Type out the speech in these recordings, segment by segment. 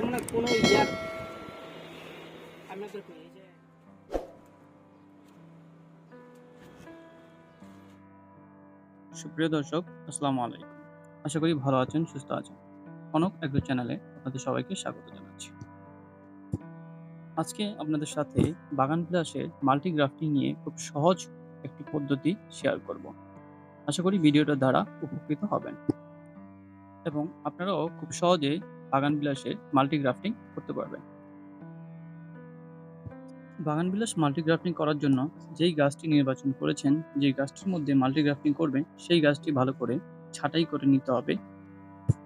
মানে সুপ্রিয় দর্শক, আসসালামু আলাইকুম। আশা করি ভালো আছেন, সুস্থ আছেন। কনক এগ্রো চ্যানেলে আপনাদের সবাইকে স্বাগত জানাচ্ছি। আজকে আপনাদের সাথে বাগান প্লাসের মাল্টি গ্রাফটিং নিয়ে খুব সহজ একটি পদ্ধতি শেয়ার করব। আশা করি ভিডিওটার দ্বারা উপকৃত হবেন। এবং আপনারাও খুব সহজে বাগান বিলাসের মাল্টি গ্রাফটিং করতে পারবেন বাগান বিলাস মাল্টি গ্রাফটিং করার জন্য যেই গাছটি নির্বাচন করেছেন যে গাছটির মধ্যে মাল্টি গ্রাফটিং করবেন সেই গাছটি ভালো করে ছাঁটাই করে নিতে হবে।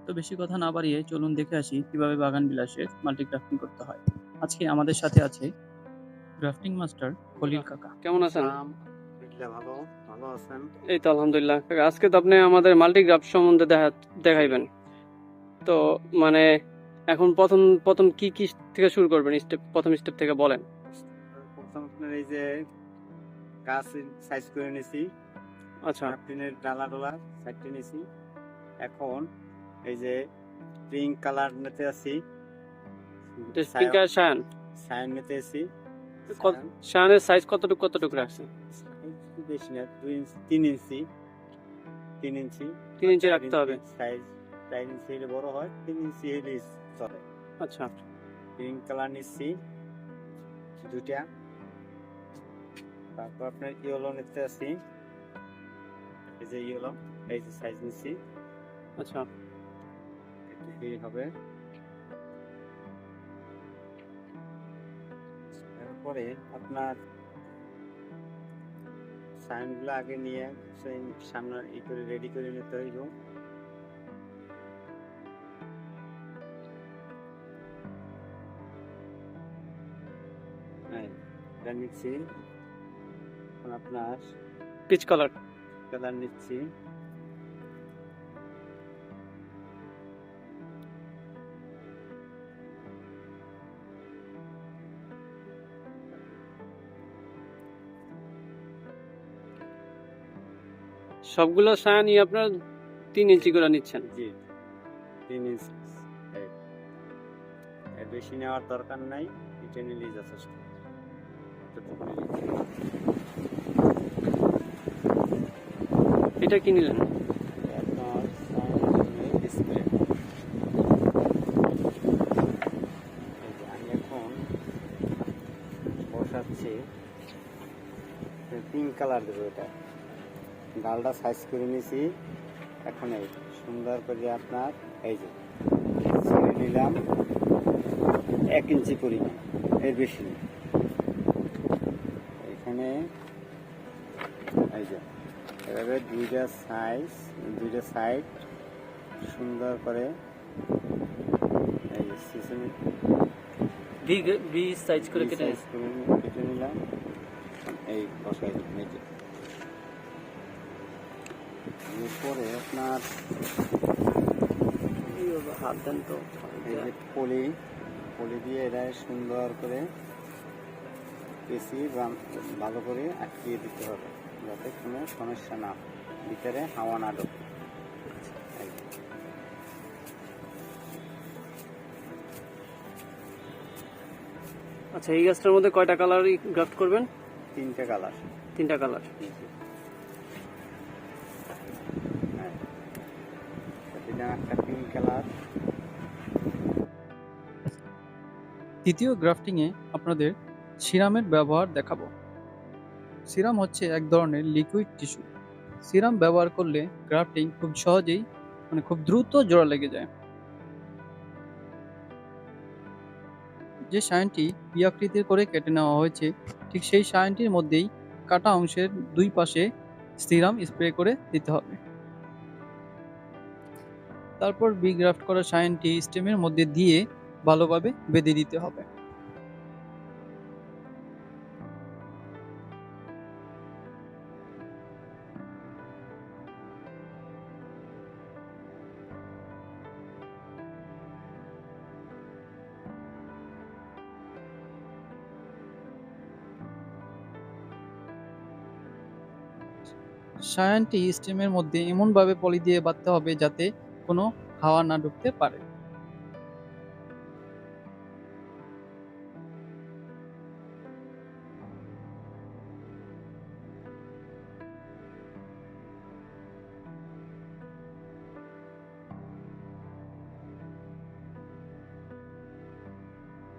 তো বেশি কথা না বাড়িয়ে চলুন দেখে আসি কীভাবে বাগান বিলাসের মাল্টি গ্রাফটিং করতে হয়। আজকে আমাদের সাথে আছে গ্রাফটিং মাস্টার খলিল কাকা। কেমন আছেন? ভালো। ভালো আছেন? এই তো আলহামদুলিল্লাহ। আজকে তো আপনি আমাদের মাল্টিগ্রাফ সম্বন্ধে দেখা দেখাইবেন। তো মানে এখন প্রথম প্রথম কি কি থেকে শুরু করবেন? স্টেপ প্রথম স্টেপ থেকে বলেন। প্রথম আপনার এই যে গাছ সাইজ করে নিছি। আচ্ছা। ক্যাপ্টেনের ডালা ডোলা সাইডে নিছি। এখন এই যে পিঙ্ক কালার নিতে আছি। স্পিকার শান সাইন নিতে আছি। শানের সাইজ কতটুকু কতটুকু রাখছি বেশি না দুই ইঞ্চি তিন ইঞ্চি তিন ইঞ্চি তিন ইঞ্চি রাখতে হবে। সাইজ চার ইঞ্চি হলে বড় হয় তিন ইঞ্চি হলে চলে। আচ্ছা। পিঙ্ক কালার নিচ্ছি দুটা তারপর আপনার ইয়েলো নিতে আসি এই যে ইয়েলো এই যে সাইজ নিচ্ছি। আচ্ছা। এই হবে। তারপরে আপনার সাইনগুলো আগে নিয়ে সেই সামনে ই করে রেডি করে নিতে হইব। এটা নিচ্ছি। এখন আপনার পিচ কালার কালার নিচ্ছি। সবগুলো শানই আপনার তিন ইঞ্চি করে নিচ্ছেন। জি তিন ইঞ্চি বেশি নেওয়ার দরকার নাই এটা নিলেই যথেষ্ট। এটা কি নিলেন? বসাচ্ছি পিঙ্ক কালার দেবো এটা। ডালটা সাইজ করে নিয়েছি। এখন এই সুন্দর করে আপনার এই যে ছেড়ে নিলাম। এক ইঞ্চি পরিমাণ, এর বেশি। এখানে এই যে এভাবে দুইটা সাইজ দুইটা সাইড সুন্দর করে এই যে সিসমি ভি ভি সাইজ করে কেটে কেটে নিলাম। এই বসাই দিলাম, এই যে। এরপরে আপনার হাত দেন তো। এই যে পলি পলি দিয়ে এটা সুন্দর করে বা ভালো করে আটকিয়ে দিতে হবে যাতে কোনো সমস্যা না। ভিতরে হাওয়া না ঢোকে। আচ্ছা এই গাছটার মধ্যে কয়টা কালার গ্রাফট করবেন? তিনটে কালার। তিনটা কালার। হ্যাঁ। একটা পিঙ্ক কালার তৃতীয় গ্রাফটিংয়ে আপনাদের সিরামের ব্যবহার দেখাবো। সিরাম হচ্ছে এক ধরনের লিকুইড টিস্যু সিরাম ব্যবহার করলে গ্রাফটিং খুব সহজেই মানে খুব দ্রুত জোড়া লেগে যায়। যে সাইনটি পি আকৃতির করে কেটে নেওয়া হয়েছে, ঠিক সেই সাইনটির মধ্যেই কাটা অংশের দুই পাশে সিরাম স্প্রে করে দিতে হবে। তারপর বি গ্রাফট করা সাইনটি স্টেমের মধ্যে দিয়ে ভালোভাবে বেঁধে দিতে হবে। সায়নটি স্টেমের মধ্যে এমনভাবে পলি দিয়ে বাঁধতে হবে যাতে কোনো হাওয়া না ঢুকতে পারে।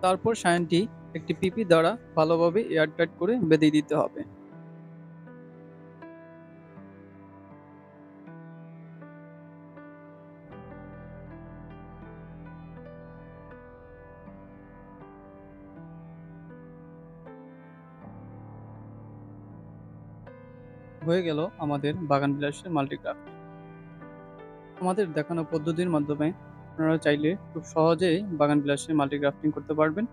তারপর সায়নটি একটি পিপি দ্বারা ভালোভাবে এয়ারটাইট করে বেঁধে দিতে হবে। হয়ে গেল আমাদের বাগান বিলাসের মাল্টিক্রাফট আমাদের দেখানো পদ্ধতির মাধ্যমে আপনারা চাইলে খুব সহজেই বাগান বিলাসের মাল্টিগ্রাফটিং করতে পারবেন।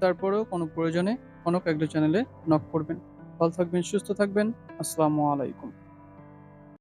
তারপরেও কোনো প্রয়োজনে কোনো একটা চ্যানেলে নক করবেন। ভালো থাকবেন, সুস্থ থাকবেন। আসসালামু আলাইকুম।